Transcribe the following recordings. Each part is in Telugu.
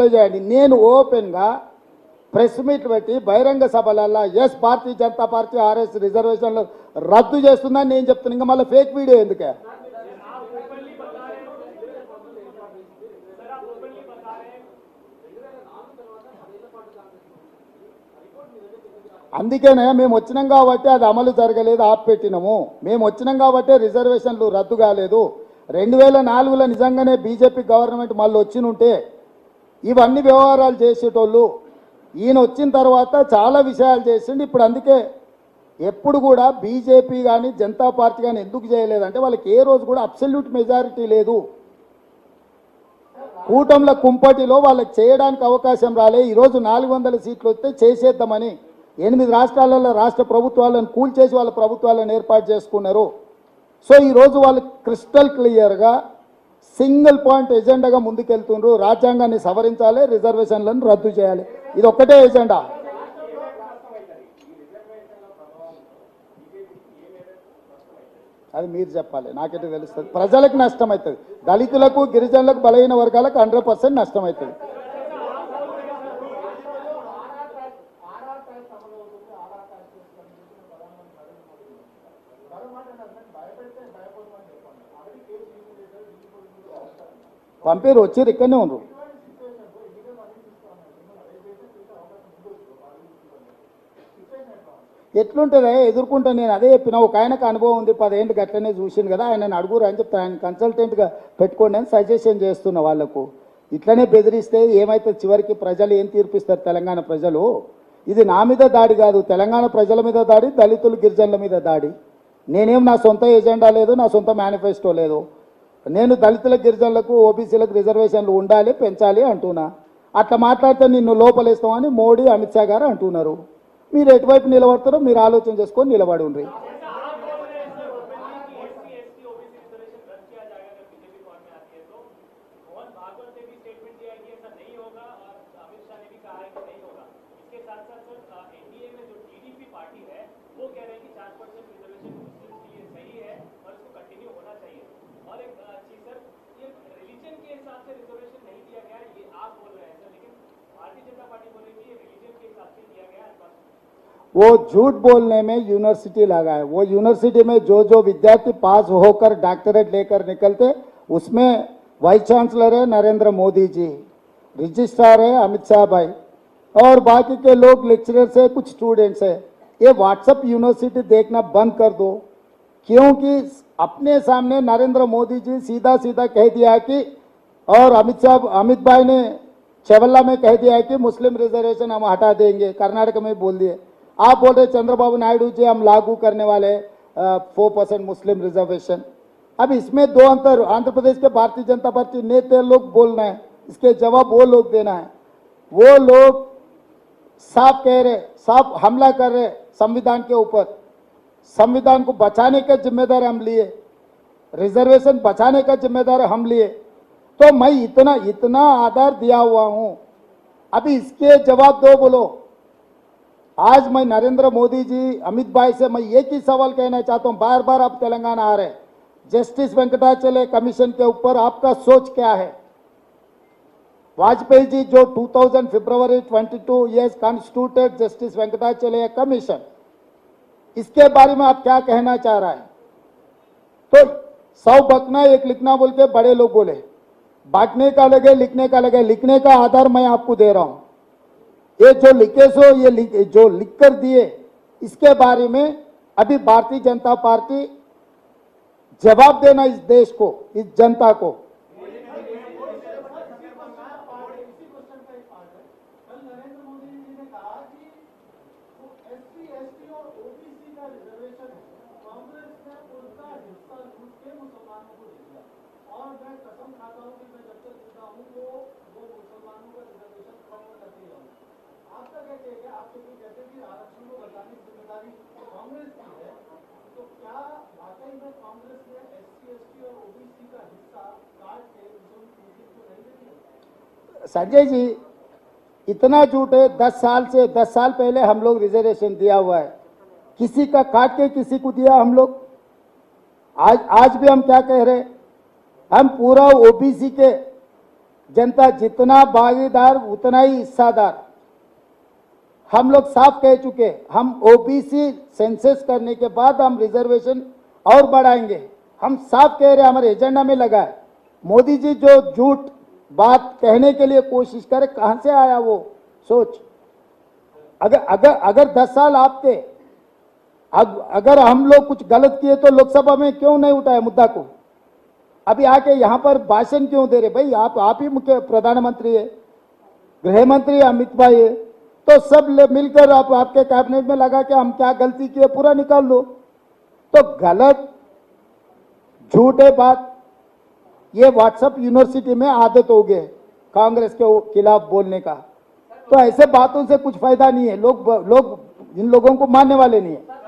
చేయండి నేను ఓపెన్గా ప్రెస్ మీట్ పెట్టి బహిరంగ సభలల్లో ఎస్ భారతీయ జనతా పార్టీ ఆర్ఎస్ రిజర్వేషన్లు రద్దు చేస్తుందని నేను చెప్తున్నాను ఇంకా మళ్ళీ ఫేక్ వీడియో ఎందుకే? అందుకనే మేము వచ్చినాం కాబట్టి అది అమలు జరగలేదు ఆపిపెట్టినాము. మేము వచ్చినాం కాబట్టి రిజర్వేషన్లు రద్దు కాలేదు. రెండు వేల నాలుగులో నిజంగానే బీజేపీ గవర్నమెంట్ మళ్ళీ వచ్చినుంటే ఇవన్నీ వ్యవహారాలు చేసేటోళ్ళు. ఈయన వచ్చిన తర్వాత చాలా విషయాలు చేసిండు. ఇప్పుడు అందుకే ఎప్పుడు కూడా బీజేపీ కానీ జనతా పార్టీ కానీ ఎందుకు చేయలేదంటే వాళ్ళకి ఏ రోజు కూడా అబ్సల్యూట్ మెజారిటీ లేదు. కూటమిల కుంపటిలో వాళ్ళకి చేయడానికి అవకాశం రాలే. ఈరోజు నాలుగు వందల సీట్లు వస్తే చేసేద్దామని ఎనిమిది రాష్ట్రాలలో రాష్ట్ర ప్రభుత్వాలను కూల్చేసి వాళ్ళ ప్రభుత్వాలను ఏర్పాటు చేసుకున్నారు. సో ఈరోజు వాళ్ళు క్రిస్టల్ క్లియర్గా సింగిల్ పాయింట్ ఎజెండాగా ముందుకెళ్తుండ్రు. రాజ్యాంగాన్ని సవరించాలి రిజర్వేషన్లను రద్దు చేయాలి. ఇది ఒక్కటే ఎజెండా. అది మీరు చెప్పాలి. నాకైతే తెలుస్తుంది. ప్రజలకు నష్టం అవుతుంది దళితులకు గిరిజనులకు బలహీన వర్గాలకు హండ్రెడ్ పర్సెంట్ నష్టం అవుతుంది పంపిరు వచ్చారు ఇక్కడనే ఉన్నారు ఎట్లుంటుందే ఎదుర్కొంటా నేను అదే చెప్పిన. ఒక ఆయనకు అనుభవం ఉంది పదేంటి గట్లనే చూసింది కదా ఆయన అడుగురు అని చెప్తాను. ఆయన కన్సల్టెంట్గా పెట్టుకోండి అని సజెషన్ చేస్తున్న వాళ్ళకు. ఇట్లనే బెదిరిస్తే ఏమైతే చివరికి ప్రజలు ఏం తీర్పిస్తారు తెలంగాణ ప్రజలు? ఇది నా మీద దాడి కాదు తెలంగాణ ప్రజల మీద దాడి దళితులు గిరిజనుల మీద దాడి. నేనేం నా సొంత ఎజెండా లేదు నా సొంత మేనిఫెస్టో లేదు. నేను దళితుల గిరిజనులకు ఓబీసీలకు రిజర్వేషన్లు ఉండాలి పెంచాలి అంటున్నా అట్లా మాట్లాడితే నిన్ను లోపలేస్తామని మోడీ అమిత్ షా గారు అంటున్నారు మీరు ఎటువైపు నిలబడతారో మీరు ఆలోచన చేసుకొని నిలబడి ఉండ్రి मोहन भागवत ने भी स्टेटमेंट दिया है कि ऐसा नहीं होगा और अमित शाह ने भी कहा है कि नहीं होगा इसके साथ साथ सर एनडीए में जो टीडीपी पार्टी है वो कह रहे हैं कि चार परसेंट से रिजर्वेशन नहीं दिया गया, ये आप बोल रहे हैं सर लेकिन भारतीय जनता पार्टी बोल रही है रिलीजन के हिसाब से दिया गया वो झूठ बोलने में यूनिवर्सिटी लगा है। वो यूनिवर्सिटी में जो जो विद्यार्थी पास होकर डॉक्टरेट लेकर निकलते, उसमें वाइस चांसलर है नरेंद्र मोदी जी रजिस्ट्रार है अमित शाह भाई, और बाकी के लोग लेक्चरर्स है, कुछ स्टूडेंट्स है। ये व्हाट्सअप यूनिवर्सिटी देखना बंद कर दो, क्योंकि अपने सामने नरेंद्र मोदी जी सीधा सीधा कह दिया कि और अमित शाह अमित भाई ने चवल्ला में कह दिया है कि मुस्लिम रिजर्वेशन हम हटा देंगे। कर्नाटक में बोल दिए। आप बोल रहे चंद्रबाबू नायडू जी हम लागू करने वाले फोर परसेंट मुस्लिम रिजर्वेशन। अब इसमें दो अंतर, आंध्र प्रदेश के भारतीय जनता पार्टी नेता लोग बोलना है, इसके जवाब वो लोग देना है। वो लोग साफ़ कह रहे, साफ़ हमला कर रहे संविधान के ऊपर। संविधान को बचाने का जिम्मेदार हम लिए। रिजर्वेशन बचाने का जिम्मेदार हम लिए। तो मैं इतना इतना आधार दिया हुआ हूँ। अभी इसके जवाब दो बोलो। आज मैं नरेंद्र मोदी जी, अमित भाई से मैं एक ही सवाल कहना चाहता हूँ। बार बार आप तेलंगाना आ रहे जस्टिस वेंकटाचल कमीशन के ऊपर आपका सोच क्या है? वाजपेयी जी, जो 2000 फरवरी 22 years constituted justice Venkatachala commission, इसके बारे में आप क्या कहना चाह रहा है? तो सौ बकना एक लिखना बोल के बड़े लोग बोले। बांटने का अलग है लिखने का अलग है लिखने का आधार मैं आपको दे रहा हूँ। ये जो लिखे सो ये लिख, जो लिख कर दिए इसके बारे में अभी भारतीय जनता पार्टी जवाब देना इस देश को इस जनता को कल नरेंद्र मोदी जी ने कहा कि वो एससी एसटी और ओबीसी का रिजर्वेशन है कांग्रेस ने उसका हिस्सा लूट के मुसलमानों को दे दिया और मैं कसम खाता हूँ कि मैं जब तक ज़िंदा हूँ तो वो मुसलमानों का रिजर्वेशन खत्म करते ही रहूँगा आपका क्या कहेगा आप तो ये कहते हैं कि आरक्षण को बचाने की ज़िम्मेदारी कांग्रेस की है तो क्या वाकई में कांग्रेस ने एससी एसटी और ओबीसी का हिस्सा काट के मुस्लिम मुस्लिम को नहीं दे दिया संजय जी, इतना झूठ है, दस साल से, दस साल पहले हम लोग रिजर्वेशन दिया हुआ है। किसी का काट के किसी को दिया हम लोग। आज आज भी हम क्या कह रहे हम पूरा ओबीसी के जनता जितना भागीदार, उतना ही हिस्सादार। हम लोग साफ़ कह चुके हम ओबीसी सेंसस करने के बाद हम रिजर्वेशन और बढ़ाएँगे। हम साफ़ कह रहे हमारे एजेंडा में लगा है। मोदी जी जो झूठ बात कहने के लिए कोशिश करे, कहाँ से आया वो? सोच। अगर अगर अगर दस साल आपके, अब, अगर हम लोग कुछ गलत किए तो लोकसभा में क्यों नहीं उठाए मुद्दा को? अभी आके यहाँ पर भाषण क्यों दे रहे? भाई, आप आप ही मुख्य प्रधानमंत्री है गृह मंत्री अमित भाई है तो सब मिलकर आप, आपके कैबिनेट में लगा के हम क्या गलती किए, पूरा निकाल लो। तो गलत, झूठे बात ये व्हाट्सएप यूनिवर्सिटी में आदत हो गए कांग्रेस के खिलाफ बोलने का तो ऐसे बातों से कुछ फायदा नहीं है लोग लोग इन लोगों को मानने वाले नहीं है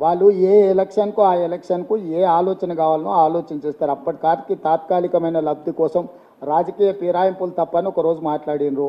వాళ్ళు ఏ ఎలక్షన్కు ఆ ఎలక్షన్కు ఏ ఆలోచన కావాలనో ఆలోచన చేస్తారు అప్పటికాటికి తాత్కాలికమైన లబ్ధి కోసం రాజకీయ ఫిరాయింపులు తప్పని ఒక రోజు మాట్లాడినరు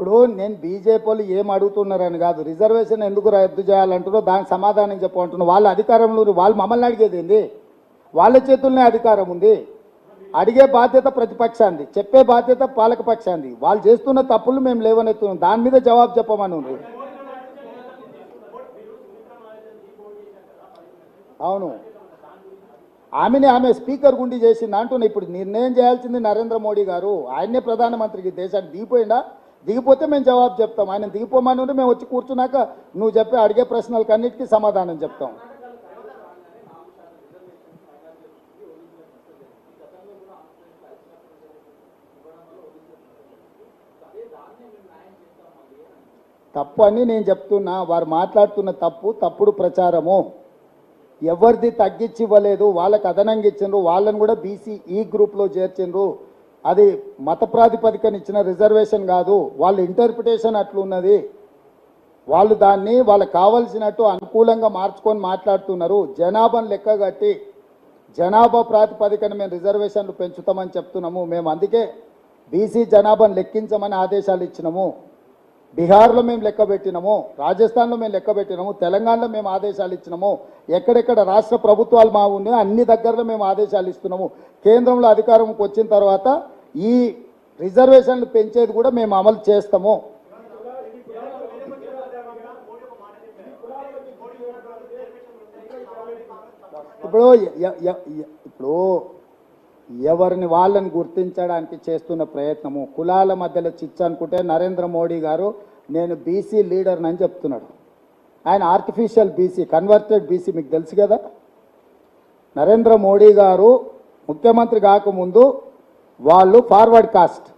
ఇప్పుడు నేను బీజేపీ వాళ్ళు ఏం అడుగుతున్నారని కాదు. రిజర్వేషన్ ఎందుకు రద్దు చేయాలంటున్నారో దానికి సమాధానం చెప్పమంటున్నారు వాళ్ళ అధికారంలో వాళ్ళు మమ్మల్ని అడిగేది ఏంది? వాళ్ళ చేతుల్లోనే అధికారం ఉంది. అడిగే బాధ్యత ప్రతిపక్షాంది చెప్పే బాధ్యత పాలకపక్షాంది వాళ్ళు చేస్తున్న తప్పులు మేము లేవనెత్తున్నాం. దాని మీద జవాబు చెప్పమని ఉంది. అవును. ఆమెని ఆమె స్పీకర్ గుండి చేసింది అంటున్నా. ఇప్పుడు నిర్ణయం చేయాల్సింది నరేంద్ర మోడీ గారు. ఆయన్నే ప్రధానమంత్రికి. దేశానికి దిగిపోయిందా? దిగిపోతే మేము జవాబు చెప్తాం. ఆయన దిగిపోమని ఉంటే మేము వచ్చి కూర్చున్నాక నువ్వు చెప్పి అడిగే ప్రశ్నలకు అన్నిటికీ సమాధానం చెప్తాం. తప్పు అని నేను చెప్తున్నా. వారు మాట్లాడుతున్న తప్పు తప్పుడు ప్రచారము. ఎవరిది తగ్గించి ఇవ్వలేదు వాళ్ళకి అదనంగా ఇచ్చిండ్రు వాళ్ళని కూడా బీసీ ఈ గ్రూప్లో చేర్చిండ్రు. అది మత ప్రాతిపదికన ఇచ్చిన రిజర్వేషన్ కాదు వాళ్ళ ఇంటర్ప్రిటేషన్ అట్లున్నది. వాళ్ళు దాన్ని వాళ్ళకి కావలసినట్టు అనుకూలంగా మార్చుకొని మాట్లాడుతున్నారు. జనాభాను లెక్క కట్టి జనాభా ప్రాతిపదికన మేము రిజర్వేషన్లు పెంచుతామని చెప్తున్నాము. మేము అందుకే బీసీ జనాభాను లెక్కించమని ఆదేశాలు ఇచ్చినాము. బీహార్లో మేము లెక్క పెట్టినాము రాజస్థాన్లో మేము లెక్క పెట్టినాము తెలంగాణలో మేము ఆదేశాలు ఇచ్చినాము ఎక్కడెక్కడ రాష్ట్ర ప్రభుత్వాలు మా ఉన్నాయో అన్ని దగ్గరలో మేము ఆదేశాలు ఇస్తున్నాము. కేంద్రంలో అధికారంకి వచ్చిన తర్వాత ఈ రిజర్వేషన్లు పెంచేది కూడా మేము అమలు చేస్తాము. ఇప్పుడు ఇప్పుడు ఎవరిని వాళ్ళని గుర్తించడానికి చేస్తున్న ప్రయత్నము కులాల మధ్యలో చిచ్చు అనుకుంటే నరేంద్ర మోడీ గారు నేను బీసీ లీడర్ని అని చెప్తున్నాడు. ఆయన ఆర్టిఫిషియల్ బీసీ కన్వర్టెడ్ బీసీ మీకు తెలుసు కదా? నరేంద్ర మోడీ గారు ముఖ్యమంత్రి కాకముందు వాళ్ళు ఫార్వర్డ్ కాస్ట్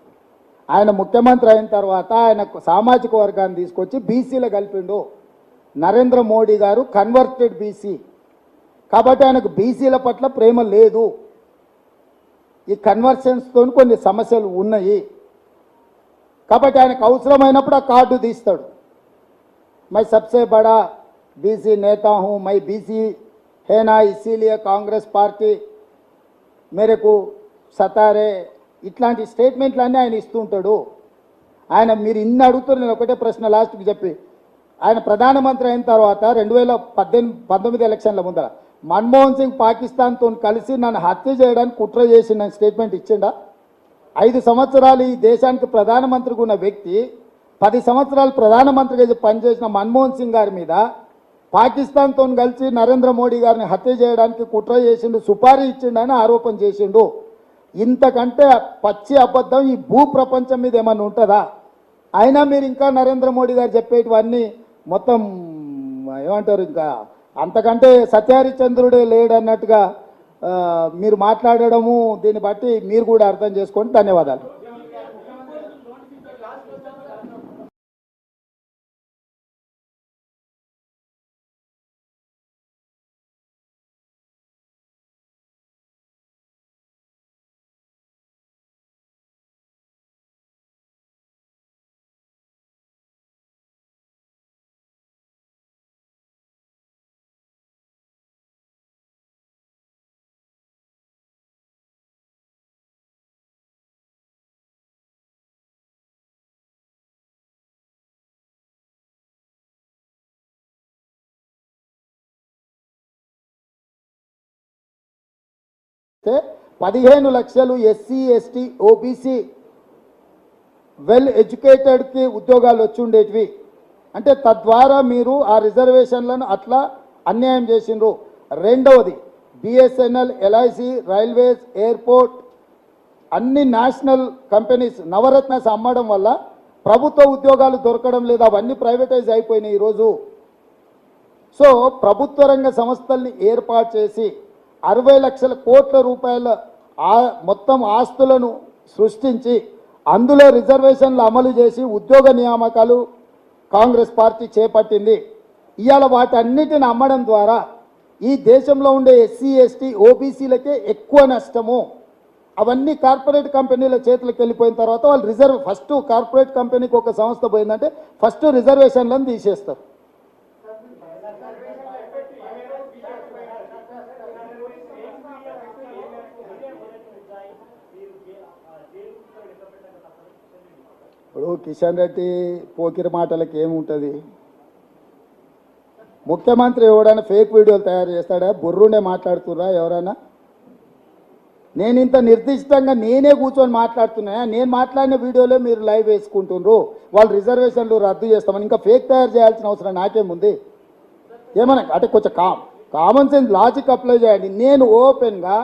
ఆయన ముఖ్యమంత్రి అయిన తర్వాత ఆయన సామాజిక వర్గాన్ని తీసుకొచ్చి బీసీలో కలిపిండు. నరేంద్ర మోడీ గారు కన్వర్టెడ్ బీసీ కాబట్టి ఆయనకు బీసీల పట్ల ప్రేమ లేదు. ఈ కన్వర్షన్స్తో కొన్ని సమస్యలు ఉన్నాయి. కాబట్టి ఆయనకు అవసరమైనప్పుడు ఆ కార్డు తీస్తాడు. మై సబ్సే బడా బీసీ నేతాహు మై బీసీ హేనా ఇసీలియా కాంగ్రెస్ పార్టీ మేరకు సతారే. ఇట్లాంటి స్టేట్మెంట్లు అన్నీ ఆయన ఇస్తుంటాడు ఆయన మీరు ఇన్ని అడుగుతారు నేను ఒకటే ప్రశ్న లాస్ట్కి చెప్పి. ఆయన ప్రధానమంత్రి అయిన తర్వాత రెండు వేల పద్దెనిమిది పంతొమ్మిది ఎలక్షన్ల ముందర మన్మోహన్ సింగ్ పాకిస్తాన్తో కలిసి నన్ను హత్య చేయడానికి కుట్ర చేసి నన్ను స్టేట్మెంట్ ఇచ్చిండా? ఐదు సంవత్సరాలు ఈ దేశానికి ప్రధానమంత్రిగా ఉన్న వ్యక్తి పది సంవత్సరాలు ప్రధానమంత్రిగా పనిచేసిన మన్మోహన్ సింగ్ గారి మీద పాకిస్తాన్తో కలిసి నరేంద్ర మోడీ గారిని హత్య చేయడానికి కుట్ర చేసిండు సుపారీ ఇచ్చిండని ఆరోపణ చేసిండు. ఇంతకంటే పచ్చి అబద్ధం ఈ భూ ప్రపంచం మీద ఏమన్నా ఉంటుందా? అయినా మీరు ఇంకా నరేంద్ర మోడీ గారు చెప్పేటివన్నీ మొత్తం ఏమంటారు ఇంకా అంతకంటే సత్యహరిచంద్రుడే లేడన్నట్టుగా మీరు మాట్లాడడము దీన్ని బట్టి మీరు కూడా అర్థం చేసుకోండి. ధన్యవాదాలు. అయితే పదిహేను లక్షలు ఎస్సీ ఎస్టీ ఓబీసీ వెల్ ఎడ్యుకేటెడ్కి ఉద్యోగాలు వచ్చి ఉండేటివి. అంటే తద్వారా మీరు ఆ రిజర్వేషన్లను అట్లా అన్యాయం చేసిండ్రు. రెండవది బిఎస్ఎన్ఎల్ ఎల్ఐసి రైల్వేస్ ఎయిర్పోర్ట్ అన్ని నేషనల్ కంపెనీస్ నవరత్నస్ అమ్మడం వల్ల ప్రభుత్వ ఉద్యోగాలు దొరకడం లేదు. అవన్నీ ప్రైవేటైజ్ అయిపోయినాయి ఈరోజు. సో ప్రభుత్వ రంగ సంస్థల్ని ఏర్పాటు చేసి అరవై లక్షల కోట్ల రూపాయల ఆ మొత్తం ఆస్తులను సృష్టించి అందులో రిజర్వేషన్లు అమలు చేసి ఉద్యోగ నియామకాలు కాంగ్రెస్ పార్టీ చేపట్టింది. ఇవాళ వాటన్నిటిని అమ్మడం ద్వారా ఈ దేశంలో ఉండే ఎస్సీ ఎస్టీ ఓబీసీలకే ఎక్కువ నష్టము. అవన్నీ కార్పొరేట్ కంపెనీల చేతులకు వెళ్ళిపోయిన తర్వాత వాళ్ళు రిజర్వ్ ఫస్ట్ కార్పొరేట్ కంపెనీకి ఒక సంస్థ పోయిందంటే ఫస్ట్ రిజర్వేషన్లను తీసేస్తారు. ఇప్పుడు కిషన్ రెడ్డి పోకిరి మాటలకి ఏముంటుంది? ముఖ్యమంత్రి ఎవడైనా ఫేక్ వీడియోలు తయారు చేస్తాడా? బుర్రుండే మాట్లాడుతుర్రా ఎవరైనా? నేను ఇంత నిర్దిష్టంగా నేనే కూర్చొని మాట్లాడుతున్నా నేను మాట్లాడిన వీడియోలో మీరు లైవ్ వేసుకుంటుండ్రు. వాళ్ళు రిజర్వేషన్లు రద్దు చేస్తామని ఇంకా ఫేక్ తయారు చేయాల్సిన అవసరం నాకేముంది? ఏమన్నా అంటే కొంచెం కామ్ కామన్ సెన్స్ లాజిక్ అప్లై చేయండి. నేను ఓపెన్గా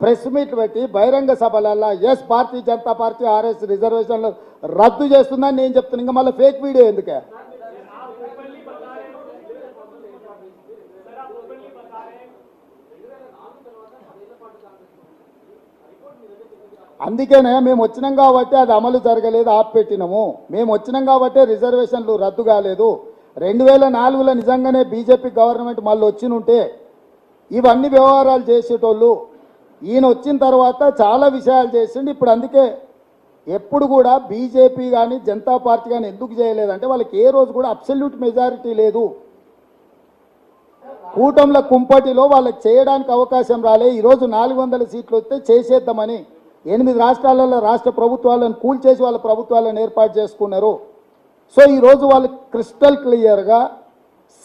ప్రెస్ మీట్ పెట్టి బహిరంగ సభలల్లో ఎస్ భారతీయ జనతా పార్టీ ఆర్ఎస్ రిజర్వేషన్లు రద్దు చేస్తుందని నేను చెప్తున్నాను ఇంకా మళ్ళీ ఫేక్ వీడియో ఎందుకే? అందుకనే మేము వచ్చినాం కాబట్టి అది అమలు జరగలేదు ఆపిపెట్టినాము. మేము వచ్చినాం కాబట్టి రిజర్వేషన్లు రద్దు కాలేదు. రెండు వేల నాలుగులో నిజంగానే బీజేపీ గవర్నమెంట్ మళ్ళీ వచ్చినుంటే ఇవన్నీ వ్యవహారాలు చేసేటోళ్ళు ఈయన వచ్చిన తర్వాత చాలా విషయాలు చేసిండు. ఇప్పుడు అందుకే ఎప్పుడు కూడా బీజేపీ కానీ జనతా పార్టీ కానీ ఎందుకు చేయలేదంటే వాళ్ళకి ఏ రోజు కూడా అబ్సల్యూట్ మెజారిటీ లేదు. కూటంలో కుంపటిలో వాళ్ళకి చేయడానికి అవకాశం రాలే. ఈరోజు నాలుగు వందల సీట్లు వస్తే చేసేద్దామని ఎనిమిది రాష్ట్రాలలో రాష్ట్ర ప్రభుత్వాలను కూల్చేసి వాళ్ళ ప్రభుత్వాలను ఏర్పాటు చేసుకున్నారు. సో ఈరోజు వాళ్ళు క్రిస్టల్ క్లియర్గా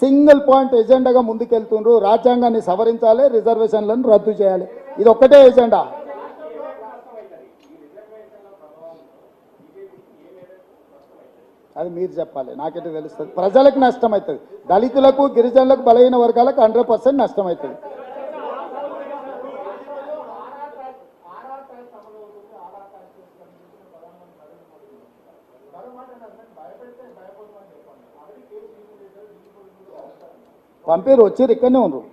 సింగిల్ పాయింట్ ఎజెండాగా ముందుకెళ్తుండ్రు. రాజ్యాంగాన్ని సవరించాలి రిజర్వేషన్లను రద్దు చేయాలి. ఇది ఒక్కటే ఎజెండా. అది మీరు చెప్పాలి. నాకైతే తెలుస్తుంది. ప్రజలకు నష్టం అవుతుంది దళితులకు గిరిజనులకు బలహీన వర్గాలకు హండ్రెడ్ పర్సెంట్ నష్టం అవుతుంది పంపేరు వచ్చారు ఇక్కడనే ఉన్నారు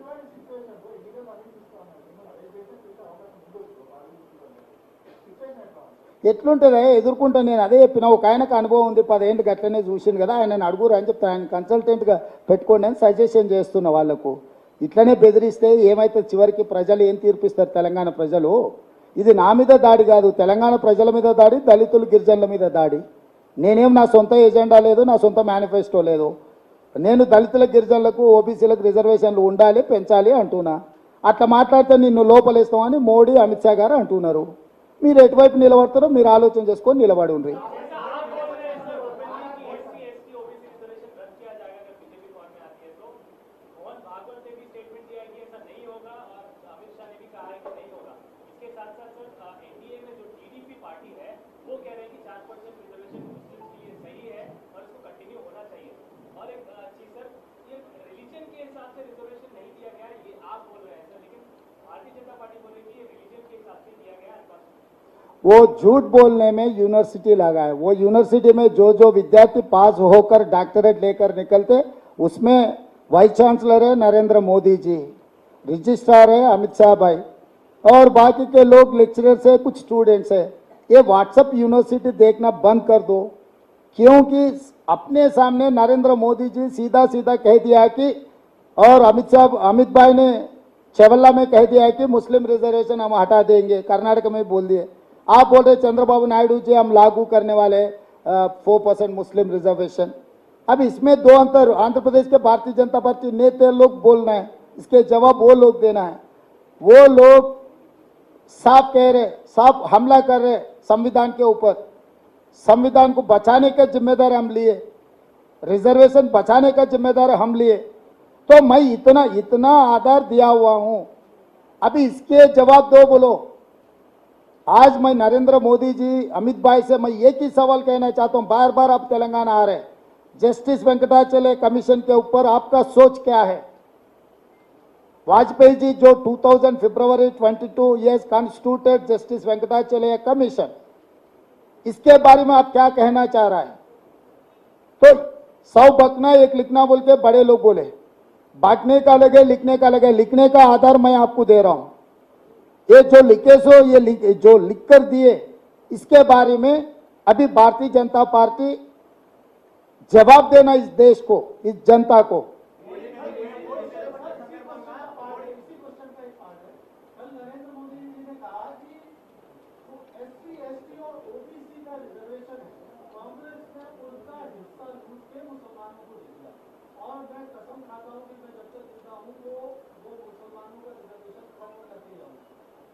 ఎట్లుంటుందా ఎదుర్కొంటా నేను అదే చెప్పిన. ఒక ఆయనకు అనుభవం ఉంది. పదేంటి గట్లనే చూసింది కదా. ఆయన అడుగురు అని చెప్తాను ఆయన కన్సల్టెంట్గా పెట్టుకోండి అని సజెషన్ చేస్తున్న వాళ్ళకు. ఇట్లనే బెదిరిస్తే ఏమైతే చివరికి ప్రజలు ఏం తీర్పిస్తారు? తెలంగాణ ప్రజలు? ఇది నా మీద దాడి కాదు. తెలంగాణ ప్రజల మీద దాడి దళితులు గిరిజనుల మీద దాడి. నేనేం నా సొంత ఎజెండా లేదు నా సొంత మేనిఫెస్టో లేదు. నేను దళితుల గిరిజనులకు ఓబీసీలకు రిజర్వేషన్లు ఉండాలి పెంచాలి అంటున్నా. అట్లా మాట్లాడితే నిన్ను లోపలేస్తామని మోడీ అమిత్ షా గారు అంటున్నారు. మీరు ఎటువైపు నిలబడతారో మీరు ఆలోచన చేసుకొని నిలబడి ఉండ్రి वो झूठ बोलने में यूनिवर्सिटी लगा है वो यूनिवर्सिटी में जो जो विद्यार्थी पास होकर डॉक्टरेट लेकर निकलते, उसमें वाइस चांसलर है नरेंद्र मोदी जी रजिस्ट्रार है अमित शाह भाई, और बाकी के लोग लेक्चरर्स है कुछ स्टूडेंट्स है। ये व्हाट्सअप यूनिवर्सिटी देखना बंद कर दो, क्योंकि अपने सामने नरेंद्र मोदी जी सीधा सीधा कह दिया कि, और अमित शाह, अमित भाई ने चवल्ला में कह दिया कि मुस्लिम रिजर्वेशन हम हटा देंगे, कर्नाटक में बोल दिए। आप बोल रहे चंद्रबाबू नायडू जी हम लागू करने वाले फोर परसेंट मुस्लिम रिजर्वेशन अब इसमें दो अंतर, आंध्र प्रदेश के भारतीय जनता पार्टी नेता लोग बोलना है, इसके जवाब वो लोग देना है। वो लोग साफ़ कह रहे, साफ़ हमला कर रहे संविधान के ऊपर। संविधान को बचाने का जिम्मेदार हम लिए रिजर्वेशन बचाने का जिम्मेदार हम लिए। तो मैं इतना इतना आधार दिया हुआ हूँ। अभी इसके जवाब दो बोलो। आज मैं नरेंद्र मोदी जी, अमित भाई से मैं एक ही सवाल कहना चाहता हूँ बार बार आप तेलंगाना आ रहे जस्टिस वेंकटाचल कमीशन के ऊपर आपका सोच क्या है? वाजपेयी जी, जो 2000 फरवरी 22 years constituted justice Venkatachala commission, इसके बारे में आप क्या कहना चाह रहे हैं? तो सौ बकना एक लिखना बोल के बड़े लोग बोले। बांटने का लगे, लिखने का लगे, लिखने का आधार मैं आपको दे रहा हूँ। ये जो लिखे सो ये लिख, जो लिख कर दिए इसके बारे में अभी भारतीय जनता पार्टी जवाब देना इस देश को इस जनता को।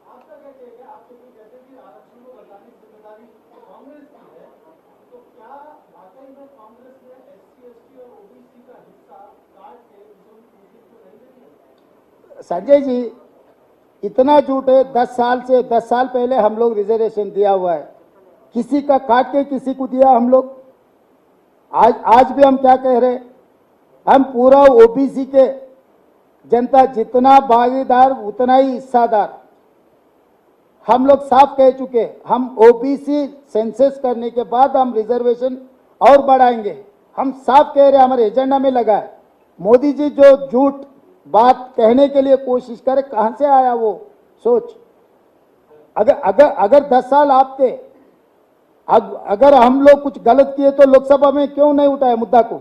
आपका क्या कहेगा? आप तो आरक्षण को की ज़िम्मेदारी कांग्रेस की है तो क्या वाकई में कांग्रेस ने एस सी और ओबीसी का हिस्सा काट के संजय जी, इतना झूठ है, दस साल से, दस साल पहले हम लोग रिजर्वेशन दिया हुआ है। किसी का काट के किसी को दिया हम लोग? आज आज भी हम क्या कह रहे हम पूरा ओबीसी के जनता जितना भागीदार, उतना ही हिस्सादार। हम लोग साफ़ कह चुके हम ओबीसी सेंसस करने के बाद हम रिजर्वेशन और बढ़ाएँगे। हम साफ़ कह रहे हमारे एजेंडा में लगा है। मोदी जी जो झूठ बात कहने के लिए कोशिश करे कहाँ से आया वो? सोच। अगर अगर अगर दस साल आप थे अग, अगर हम लोग कुछ गलत किए तो लोकसभा में क्यों नहीं उठाए मुद्दा को?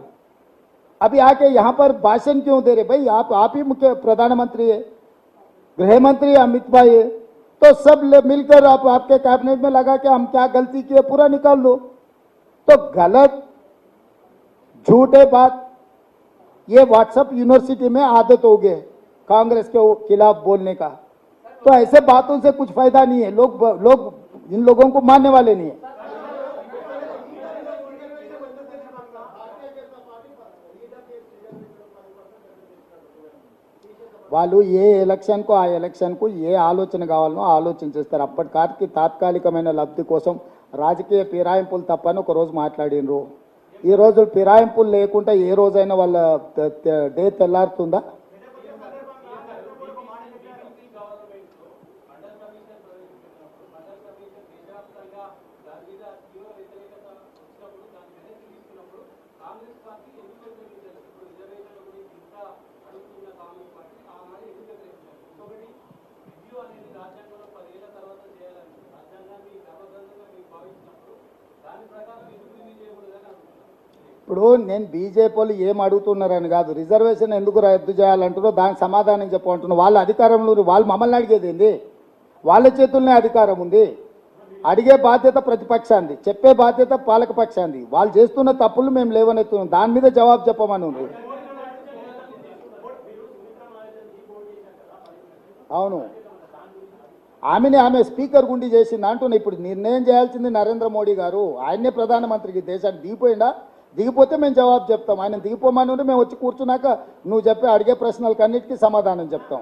अभी आके यहाँ पर भाषण क्यों दे रहे? भाई आप आप ही मुख्य प्रधानमंत्री है गृह मंत्री अमित भाई है। तो सब मिलकर आप आपके कैबिनेट में लगा के हम क्या गलती किए, पूरा निकाल लो। तो गलत, झूठे बात, ये व्हाट्सएप यूनिवर्सिटी में आदत हो गए कांग्रेस के खिलाफ बोलने का। तो ऐसे बातों से कुछ फ़ायदा नहीं है, लोग लोग इन लोगों को मानने वाले नहीं है। వాళ్ళు ఏ ఎలక్షన్కు ఆ ఎలక్షన్కు ఏ ఆలోచన కావాలనో ఆలోచన చేస్తారు అప్పటికాటికి తాత్కాలికమైన లబ్ధి కోసం రాజకీయ ఫిరాయింపులు తప్పని ఒక రోజు మాట్లాడినరు ఈ రోజు ఫిరాయింపులు లేకుండా ఏ రోజైనా వాళ్ళ డే తెల్లారుతుందా? ఇప్పుడు నేను బీజేపీ వాళ్ళు ఏం అడుగుతున్నారని కాదు రిజర్వేషన్ ఎందుకు రద్దు చేయాలంటున్నారో దానికి సమాధానం చెప్పమంటున్నారు వాళ్ళ అధికారంలో వాళ్ళు మమ్మల్ని అడిగేది ఏంది? వాళ్ళ చేతుల్లోనే అధికారం ఉంది. అడిగే బాధ్యత ప్రతిపక్షాంది చెప్పే బాధ్యత పాలక పక్షాంది వాళ్ళు చేస్తున్న తప్పులు మేము లేవనెత్తున్నాం. దాని మీద జవాబు చెప్పమని ఉంది. అవును. ఆమెనే ఆమె స్పీకర్ గుండి చేసింది అంటున్నా. ఇప్పుడు నిర్ణయం చేయాల్సింది నరేంద్ర మోడీ గారు. ఆయనే ప్రధానమంత్రికి దేశానికి దిగిపోయిందా? దిగిపోతే మేము జవాబు చెప్తాం. ఆయన దిగిపోమని ఉంటే మేము వచ్చి కూర్చున్నాక నువ్వు చెప్పే అడిగే ప్రశ్నలకు అన్నిటికీ సమాధానం చెప్తాం.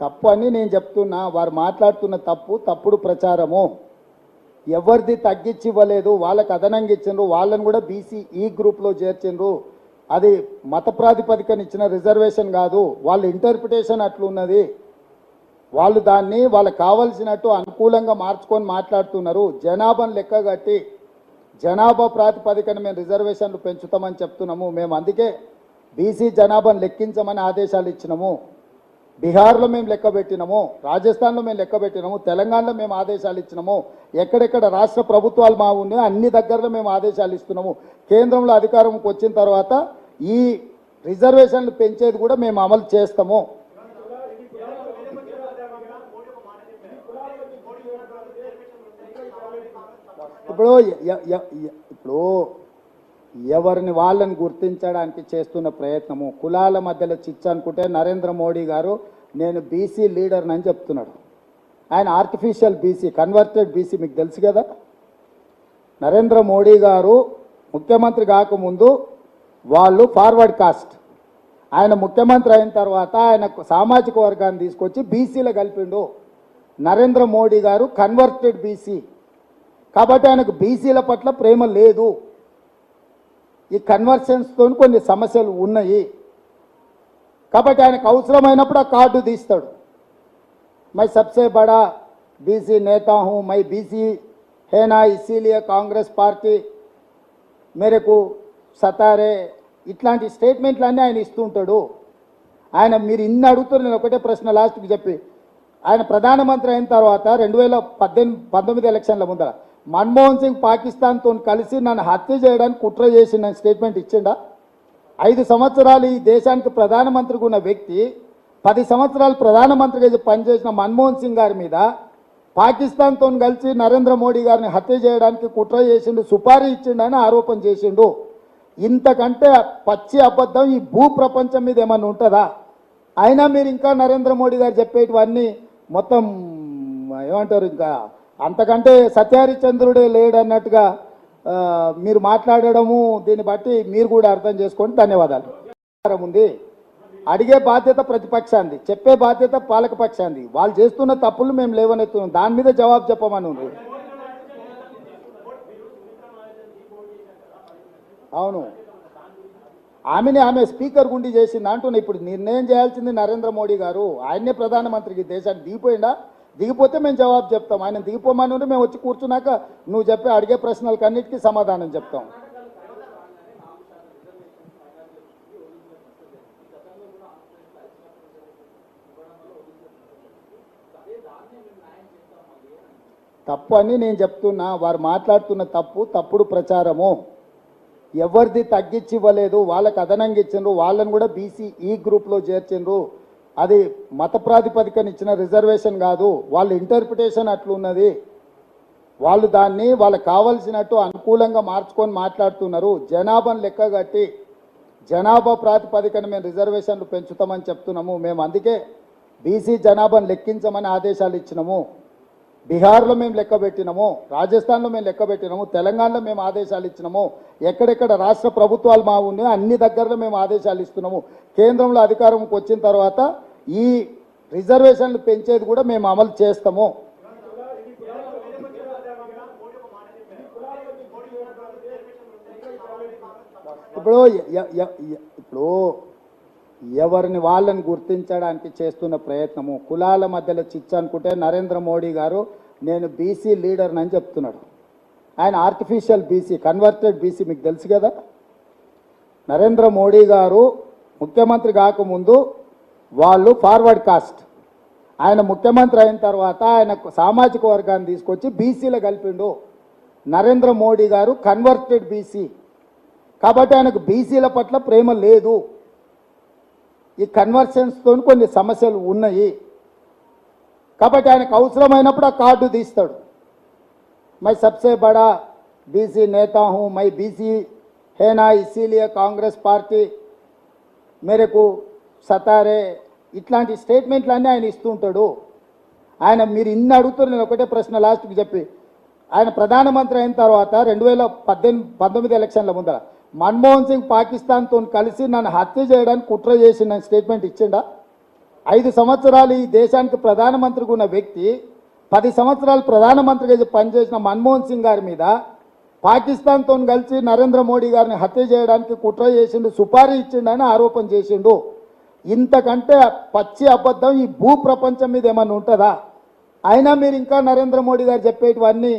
తప్పు అని నేను చెప్తున్నా. వారు మాట్లాడుతున్న తప్పు తప్పుడు ప్రచారము. ఎవరిది తగ్గించి ఇవ్వలేదు వాళ్ళకి అదనంగా ఇచ్చిండ్రు వాళ్ళని కూడా బీసీ ఈ గ్రూప్లో చేర్చిండ్రు. అది మత ప్రాతిపదికన ఇచ్చిన రిజర్వేషన్ కాదు వాళ్ళ ఇంటర్ప్రిటేషన్ అట్లున్నది. వాళ్ళు దాన్ని వాళ్ళకి కావలసినట్టు అనుకూలంగా మార్చుకొని మాట్లాడుతున్నారు. జనాభాను లెక్క కట్టి జనాభా ప్రాతిపదికన మేము రిజర్వేషన్లు పెంచుతామని చెప్తున్నాము. మేము అందుకే బీసీ జనాభాను లెక్కించమని ఆదేశాలు ఇచ్చినాము. బీహార్లో మేము లెక్క పెట్టినాము రాజస్థాన్లో మేము లెక్క పెట్టినాము తెలంగాణలో మేము ఆదేశాలు ఇచ్చినాము ఎక్కడెక్కడ రాష్ట్ర ప్రభుత్వాలు మా ఉన్నాయో అన్ని దగ్గరలో మేము ఆదేశాలు ఇస్తున్నాము. కేంద్రంలో అధికారంకి వచ్చిన తర్వాత ఈ రిజర్వేషన్లు పెంచేది కూడా మేము అమలు చేస్తాము. ఇప్పుడు ఇప్పుడు ఎవరిని వాళ్ళని గుర్తించడానికి చేస్తున్న ప్రయత్నము. కులాల మధ్యలో చిచ్చు అనుకుంటే నరేంద్ర మోడీ గారు నేను బీసీ లీడర్ని అని చెప్తున్నాడు. ఆయన ఆర్టిఫిషియల్ బీసీ కన్వర్టెడ్ బీసీ మీకు తెలుసు కదా? నరేంద్ర మోడీ గారు ముఖ్యమంత్రి కాకముందు వాళ్ళు ఫార్వర్డ్ కాస్ట్ ఆయన ముఖ్యమంత్రి అయిన తర్వాత ఆయన సామాజిక వర్గాన్ని తీసుకొచ్చి బీసీలో కలిపిండు. నరేంద్ర మోడీ గారు కన్వర్టెడ్ బీసీ కాబట్టి ఆయనకు బీసీల పట్ల ప్రేమ లేదు. ఈ కన్వర్సెన్స్తో కొన్ని సమస్యలు ఉన్నాయి. కాబట్టి ఆయనకు అవసరమైనప్పుడు ఆ కార్డు తీస్తాడు. మై సబ్సే బడా బీసీ నేతాహు మై బీసీ హేనా ఇసీలియే కాంగ్రెస్ పార్టీ మేరకు సతారే. ఇట్లాంటి స్టేట్మెంట్లన్నీ ఆయన ఇస్తుంటాడు ఆయన మీరు ఇన్ని అడుగుతున్న నేను ఒకటే ప్రశ్న లాస్ట్కి చెప్పి. ఆయన ప్రధానమంత్రి అయిన తర్వాత రెండు వేల పద్దెనిమిది పంతొమ్మిది ఎలక్షన్ల ముందర మన్మోహన్ సింగ్ పాకిస్తాన్తో కలిసి నన్ను హత్య చేయడానికి కుట్ర చేసి నన్ను స్టేట్మెంట్ ఇచ్చిండా? ఐదు సంవత్సరాలు ఈ దేశానికి ప్రధానమంత్రిగా ఉన్న వ్యక్తి పది సంవత్సరాలు ప్రధానమంత్రిగా పనిచేసిన మన్మోహన్ సింగ్ గారి మీద పాకిస్తాన్తో కలిసి నరేంద్ర మోడీ గారిని హత్య చేయడానికి కుట్ర చేసిండు సుపారీ ఇచ్చిండు అని ఆరోపణ చేసిండు. ఇంతకంటే పచ్చి అబద్ధం ఈ భూ ప్రపంచం మీద ఏమన్నా ఉంటుందా? అయినా మీరు ఇంకా నరేంద్ర మోడీ గారు చెప్పేటివన్నీ మొత్తం ఏమంటారు ఇంకా అంతకంటే సత్యహరిచంద్రుడే లేడు అన్నట్టుగా మీరు మాట్లాడడము దీన్ని బట్టి మీరు కూడా అర్థం చేసుకోండి. ధన్యవాదాలు. ఉంది. అడిగే బాధ్యత ప్రతిపక్షాంది చెప్పే బాధ్యత పాలకపక్షాంది వాళ్ళు చేస్తున్న తప్పులు మేము లేవనెత్తున్నాం. దాని మీద జవాబు చెప్పమని ఉంది. అవును. ఆమెని ఆమె స్పీకర్ గుండి చేసింది అంటున్నా. ఇప్పుడు నిర్ణయం చేయాల్సింది నరేంద్ర మోడీ గారు. ఆయన్నే ప్రధానమంత్రికి. దేశానికి దిగిపోయిందా? దిగిపోతే మేము జవాబు చెప్తాం. ఆయన దిగిపోమని ఉంటే మేము వచ్చి కూర్చున్నాక నువ్వు చెప్పే అడిగే ప్రశ్నలకు అన్నిటికీ సమాధానం చెప్తాం. తప్పు అని నేను చెప్తున్నా. వారు మాట్లాడుతున్న తప్పు తప్పుడు ప్రచారము. ఎవరిది తగ్గించి ఇవ్వలేదు వాళ్ళకి అదనంగా ఇచ్చిండ్రు వాళ్ళని కూడా బీసీ ఈ గ్రూప్లో చేర్చిండ్రు. అది మత ప్రాతిపదికన ఇచ్చిన రిజర్వేషన్ కాదు వాళ్ళ ఇంటర్ప్రిటేషన్ అట్లున్నది. వాళ్ళు దాన్ని వాళ్ళకి కావలసినట్టు అనుకూలంగా మార్చుకొని మాట్లాడుతున్నారు. జనాభాను లెక్క కట్టి జనాభా ప్రాతిపదికన మేము రిజర్వేషన్లు పెంచుతామని చెప్తున్నాము. మేము అందుకే బీసీ జనాభాను లెక్కించమని ఆదేశాలు ఇచ్చినాము. బీహార్లో మేము లెక్క పెట్టినాము రాజస్థాన్లో మేము లెక్క పెట్టినాము తెలంగాణలో మేము ఆదేశాలు ఇచ్చినాము ఎక్కడెక్కడ రాష్ట్ర ప్రభుత్వాలు మా ఉన్నాయో అన్ని దగ్గరలో మేము ఆదేశాలు ఇస్తున్నాము. కేంద్రంలో అధికారంకి వచ్చిన తర్వాత ఈ రిజర్వేషన్లు పెంచేది కూడా మేము అమలు చేస్తాము. ఇప్పుడు ఇప్పుడు ఎవరిని వాళ్ళని గుర్తించడానికి చేస్తున్న ప్రయత్నము కులాల మధ్యలో చిచ్చు అనుకుంటే నరేంద్ర మోడీ గారు నేను బీసీ లీడర్ని అని చెప్తున్నాడు. ఆయన ఆర్టిఫిషియల్ బీసీ కన్వర్టెడ్ బీసీ మీకు తెలుసు కదా? నరేంద్ర మోడీ గారు ముఖ్యమంత్రి కాకముందు వాళ్ళు ఫార్వర్డ్ కాస్ట్ ఆయన ముఖ్యమంత్రి అయిన తర్వాత ఆయన సామాజిక వర్గాన్ని తీసుకొచ్చి బీసీలో కలిపిండు. నరేంద్ర మోడీ గారు కన్వర్టెడ్ బీసీ. కాబట్టి ఆయనకు బీసీల పట్ల ప్రేమ లేదు. ఈ కన్వర్సెన్స్తో కొన్ని సమస్యలు ఉన్నాయి. కాబట్టి ఆయనకు అవసరమైనప్పుడు ఆ కార్డు తీస్తాడు. మై సబ్సే బడా బీసీ నేతాహు మై బీసీ హేనా ఇసీలియా కాంగ్రెస్ పార్టీ మేరకు సతారే ఇట్లాంటి స్టేట్మెంట్లు అన్నీ ఆయన ఇస్తుంటాడు ఆయన మీరు ఇన్ని అడుగుతారు నేను ఒకటే ప్రశ్న లాస్ట్కి చెప్పి. ఆయన ప్రధానమంత్రి అయిన తర్వాత రెండు వేల పద్దెనిమిది పంతొమ్మిది ఎలక్షన్ల ముందర మన్మోహన్ సింగ్ పాకిస్తాన్తో కలిసి నన్ను హత్య చేయడానికి కుట్ర చేసి నన్ను స్టేట్మెంట్ ఇచ్చిండా? ఐదు సంవత్సరాలు ఈ దేశానికి ప్రధానమంత్రిగా ఉన్న వ్యక్తి పది సంవత్సరాలు ప్రధానమంత్రిగా పనిచేసిన మన్మోహన్ సింగ్ గారి మీద పాకిస్తాన్తో కలిసి నరేంద్ర మోడీ గారిని హత్య చేయడానికి కుట్ర చేసిండు సుపారీ ఇచ్చిండు అని ఆరోపణ చేసిండు. ఇంతకంటే పచ్చి అబద్ధం ఈ భూ ప్రపంచం మీద ఏమన్నా ఉంటుందా? అయినా మీరు ఇంకా నరేంద్ర మోడీ గారు చెప్పేటివన్నీ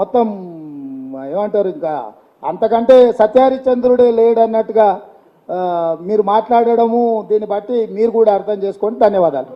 మొత్తం ఏమంటారు ఇంకా అంతకంటే సత్యహరిచంద్రుడే లేడన్నట్టుగా మీరు మాట్లాడడము దీన్ని బట్టి మీరు కూడా అర్థం చేసుకోండి. ధన్యవాదాలు.